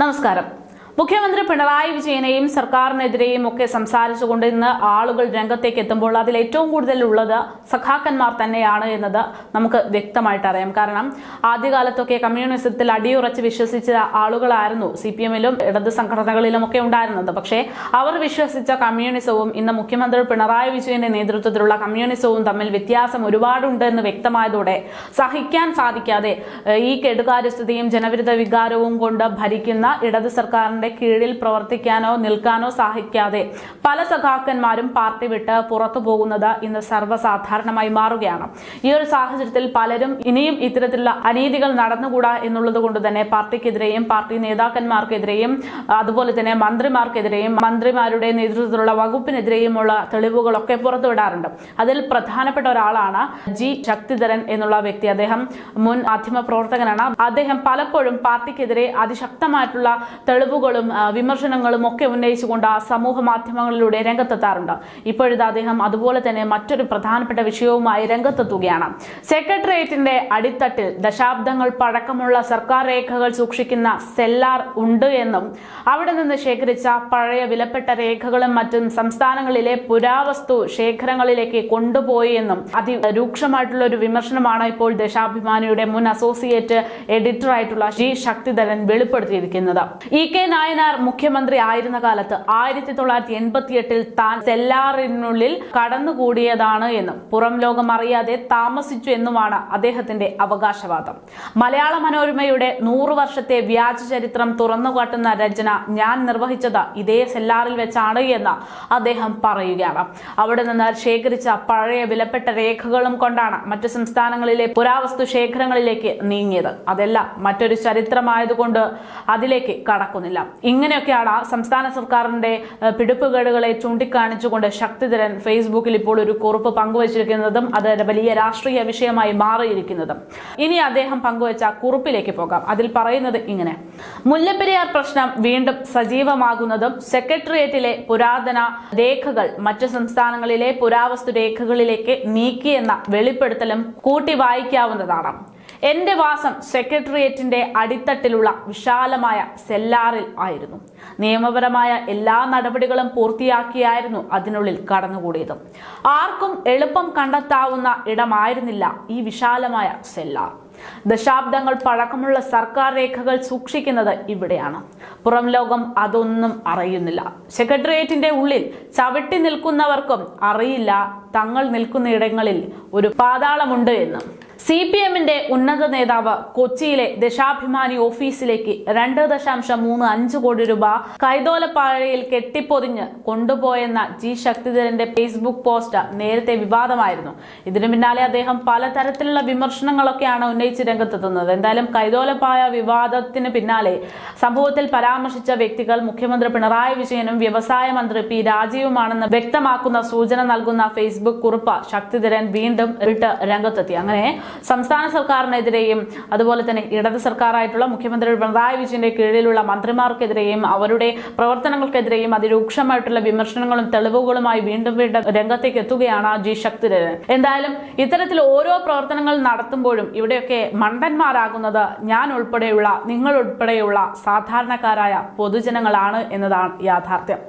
നമസ്കാരം. മുഖ്യമന്ത്രി പിണറായി വിജയനെയും സർക്കാരിനെതിരെയും ഒക്കെ സംസാരിച്ചുകൊണ്ട് ഇന്ന് ആളുകൾ രംഗത്തേക്ക് എത്തുമ്പോൾ അതിൽ ഏറ്റവും കൂടുതൽ ഉള്ളത് സഖാക്കന്മാർ തന്നെയാണ് എന്നത് നമുക്ക് വ്യക്തമായിട്ട് അറിയാം. കാരണം ആദ്യകാലത്തൊക്കെ കമ്മ്യൂണിസത്തിൽ അടിയുറച്ച് വിശ്വസിച്ച ആളുകളായിരുന്നു സി പി എമ്മിലും ഇടത് സംഘടനകളിലും ഒക്കെ ഉണ്ടായിരുന്നത്. പക്ഷേ അവർ വിശ്വസിച്ച കമ്മ്യൂണിസവും ഇന്ന് മുഖ്യമന്ത്രി പിണറായി വിജയന്റെ നേതൃത്വത്തിലുള്ള കമ്മ്യൂണിസവും തമ്മിൽ വ്യത്യാസം ഒരുപാടുണ്ട് എന്ന് വ്യക്തമായതോടെ സഹിക്കാൻ സാധിക്കാതെ ഈ കെടുകാര്യസ്ഥതയും ജനവിരുദ്ധ വികാരവും കൊണ്ട് ഭരിക്കുന്ന ഇടത് സർക്കാരിന്റെ കീഴിൽ പ്രവർത്തിക്കാനോ നിൽക്കാനോ സഹിക്കാതെ പല സഖാക്കന്മാരും പാർട്ടി വിട്ട് പുറത്തു പോകുന്നത് ഇന്ന് സർവസാധാരണമായി മാറുകയാണ്. ഈ ഒരു സാഹചര്യത്തിൽ പലരും ഇനിയും ഇത്തരത്തിലുള്ള അനീതികൾ നടന്നുകൂടാ എന്നുള്ളത് കൊണ്ട് തന്നെ പാർട്ടിക്കെതിരെയും പാർട്ടി നേതാക്കന്മാർക്കെതിരെയും അതുപോലെ തന്നെ മന്ത്രിമാർക്കെതിരെയും മന്ത്രിമാരുടെ നേതൃത്വത്തിലുള്ള വകുപ്പിനെതിരെയുമുള്ള തെളിവുകളൊക്കെ പുറത്തുവിടാറുണ്ട്. അതിൽ പ്രധാനപ്പെട്ട ഒരാളാണ് ജി ശക്തിധരൻ എന്നുള്ള വ്യക്തി. അദ്ദേഹം മുൻ മാധ്യമ പ്രവർത്തകനാണ് അദ്ദേഹം പലപ്പോഴും പാർട്ടിക്കെതിരെ അതിശക്തമായിട്ടുള്ള തെളിവുകളും ആ, വിമർശനങ്ങളും ഒക്കെ ഉന്നയിച്ചുകൊണ്ട് ആ സമൂഹ മാധ്യമങ്ങളിലൂടെ രംഗത്തെത്താറുണ്ട്. ഇപ്പോഴത്തെ അദ്ദേഹം അതുപോലെ തന്നെ മറ്റൊരു പ്രധാനപ്പെട്ട വിഷയവുമായി രംഗത്തെത്തുകയാണ്. സെക്രട്ടേറിയറ്റിന്റെ അടിത്തട്ടിൽ ദശാബ്ദങ്ങൾ പഴക്കമുള്ള സർക്കാർ രേഖകൾ സൂക്ഷിക്കുന്ന സെല്ലാർ ഉണ്ട് എന്നും അവിടെ നിന്ന് ശേഖരിച്ച പഴയ വിലപ്പെട്ട രേഖകളും മറ്റും സംസ്ഥാനങ്ങളിലെ പുരാവസ്തു ശേഖരങ്ങളിലേക്ക് കൊണ്ടുപോയി എന്നും അതിരൂക്ഷമായിട്ടുള്ള ഒരു വിമർശനമാണ് ഇപ്പോൾ ദശാഭിമാനിയുടെ മുൻ അസോസിയേറ്റ് എഡിറ്റർ ആയിട്ടുള്ള ജി. ശക്തിധരൻ വെളിപ്പെടുത്തിയിരിക്കുന്നത്. ഇ. കെ. നായനാർ മുഖ്യമന്ത്രി ആയിരുന്ന കാലത്ത് ആയിരത്തി തൊള്ളായിരത്തി എൺപത്തി എട്ടിൽ താൻ സെല്ലാറിനുള്ളിൽ കടന്നുകൂടിയതാണ് എന്നും പുറം ലോകം അറിയാതെ താമസിച്ചു എന്നുമാണ് അദ്ദേഹത്തിന്റെ അവകാശവാദം. മലയാള മനോരമയുടെ നൂറു വർഷത്തെ വ്യാജ ചരിത്രം തുറന്നുകാട്ടുന്ന രചന ഞാൻ നിർവഹിച്ചത് ഇതേ സെല്ലാറിൽ വെച്ചാണ് എന്ന് അദ്ദേഹം പറയുകയാണ്. അവിടെ നിന്ന് ശേഖരിച്ച പഴയ വിലപ്പെട്ട രേഖകളും കൊണ്ടാണ് മറ്റു സംസ്ഥാനങ്ങളിലെ പുരാവസ്തു ശേഖരങ്ങളിലേക്ക് നീങ്ങിയത്. അതെല്ലാം മറ്റൊരു ചരിത്രമായതുകൊണ്ട് അതിലേക്ക് കടക്കുന്നില്ല. ഇങ്ങനെയൊക്കെയാണ് സംസ്ഥാന സർക്കാരിന്റെ പിടിപ്പുകേടുകളെ ചൂണ്ടിക്കാണിച്ചുകൊണ്ട് ശക്തിധരൻ ഫേസ്ബുക്കിൽ ഇപ്പോൾ ഒരു കുറിപ്പ് പങ്കുവച്ചിരിക്കുന്നതും അത് വലിയ രാഷ്ട്രീയ വിഷയമായി മാറിയിരിക്കുന്നതും. ഇനി അദ്ദേഹം പങ്കുവച്ച കുറിപ്പിലേക്ക് പോകാം. അതിൽ പറയുന്നത് ഇങ്ങനെ. മുല്ലപ്പെരിയാർ പ്രശ്നം വീണ്ടും സജീവമാകുന്നതും സെക്രട്ടേറിയറ്റിലെ പുരാതന രേഖകൾ മറ്റു സംസ്ഥാനങ്ങളിലെ പുരാവസ്തു രേഖകളിലേക്ക് നീക്കിയെന്ന വെളിപ്പെടുത്തലും കൂട്ടി വായിക്കാവുന്നതാണ്. എന്റെ വാസം സെക്രട്ടേറിയറ്റിന്റെ അടിത്തട്ടിലുള്ള വിശാലമായ സെല്ലാറിൽ ആയിരുന്നു. നിയമപരമായ എല്ലാ നടപടികളും പൂർത്തിയാക്കിയായിരുന്നു അതിനുള്ളിൽ കടന്നുകൂടിയത്. ആർക്കും എളുപ്പം കണ്ടെത്താവുന്ന ഇടമായിരുന്നില്ല ഈ വിശാലമായ സെല്ലാർ. ദശാബ്ദങ്ങൾ പഴക്കമുള്ള സർക്കാർ രേഖകൾ സൂക്ഷിക്കുന്നത് ഇവിടെയാണ്. പുറം ലോകം അതൊന്നും അറിയുന്നില്ല. സെക്രട്ടേറിയറ്റിന്റെ ഉള്ളിൽ ചവിട്ടി നിൽക്കുന്നവർക്കും അറിയില്ല തങ്ങൾ നിൽക്കുന്ന ഇടങ്ങളിൽ ഒരു പാതാളമുണ്ട് എന്ന്. സി പി എമ്മിന്റെ ഉന്നത നേതാവ് കൊച്ചിയിലെ ദശാഭിമാനി ഓഫീസിലേക്ക് രണ്ട് ദശാംശം മൂന്ന് അഞ്ച് കോടി രൂപ കൈതോലപ്പാഴയിൽ കെട്ടിപ്പൊതിഞ്ഞ് കൊണ്ടുപോയെന്ന ജി ശക്തിധരന്റെ ഫേസ്ബുക്ക് പോസ്റ്റ് നേരത്തെ വിവാദമായിരുന്നു. ഇതിനു പിന്നാലെ അദ്ദേഹം പലതരത്തിലുള്ള വിമർശനങ്ങളൊക്കെയാണ് ഉന്നയിച്ച് രംഗത്തെത്തുന്നത്. എന്തായാലും കൈതോലപ്പായ വിവാദത്തിന് പിന്നാലെ സംഭവത്തിൽ പരാമർശിച്ച വ്യക്തികൾ മുഖ്യമന്ത്രി പിണറായി വിജയനും വ്യവസായ മന്ത്രി പി രാജീവുമാണെന്ന് വ്യക്തമാക്കുന്ന സൂചന നൽകുന്ന ഫേസ്ബുക്ക് കുറിപ്പ് ശക്തിധരൻ വീണ്ടും ഇട്ട് രംഗത്തെത്തി. അങ്ങനെ സംസ്ഥാന സർക്കാരിനെതിരെയും അതുപോലെ തന്നെ ഇടത് സർക്കാരായിട്ടുള്ള മുഖ്യമന്ത്രി പിണറായി വിജയന്റെ കീഴിലുള്ള മന്ത്രിമാർക്കെതിരെയും അവരുടെ പ്രവർത്തനങ്ങൾക്കെതിരെയും അതിരൂക്ഷമായിട്ടുള്ള വിമർശനങ്ങളും തെളിവുകളുമായി വീണ്ടും വീണ്ടും രംഗത്തേക്ക് എത്തുകയാണ് ജി ശക്തിധരൻ. എന്തായാലും ഇത്തരത്തിൽ ഓരോ പ്രവർത്തനങ്ങൾ നടത്തുമ്പോഴും ഇവിടെയൊക്കെ മണ്ടന്മാരാകുന്നത് ഞാൻ ഉൾപ്പെടെയുള്ള നിങ്ങൾ ഉൾപ്പെടെയുള്ള സാധാരണക്കാരായ പൊതുജനങ്ങളാണ് എന്നതാണ് യാഥാർത്ഥ്യം.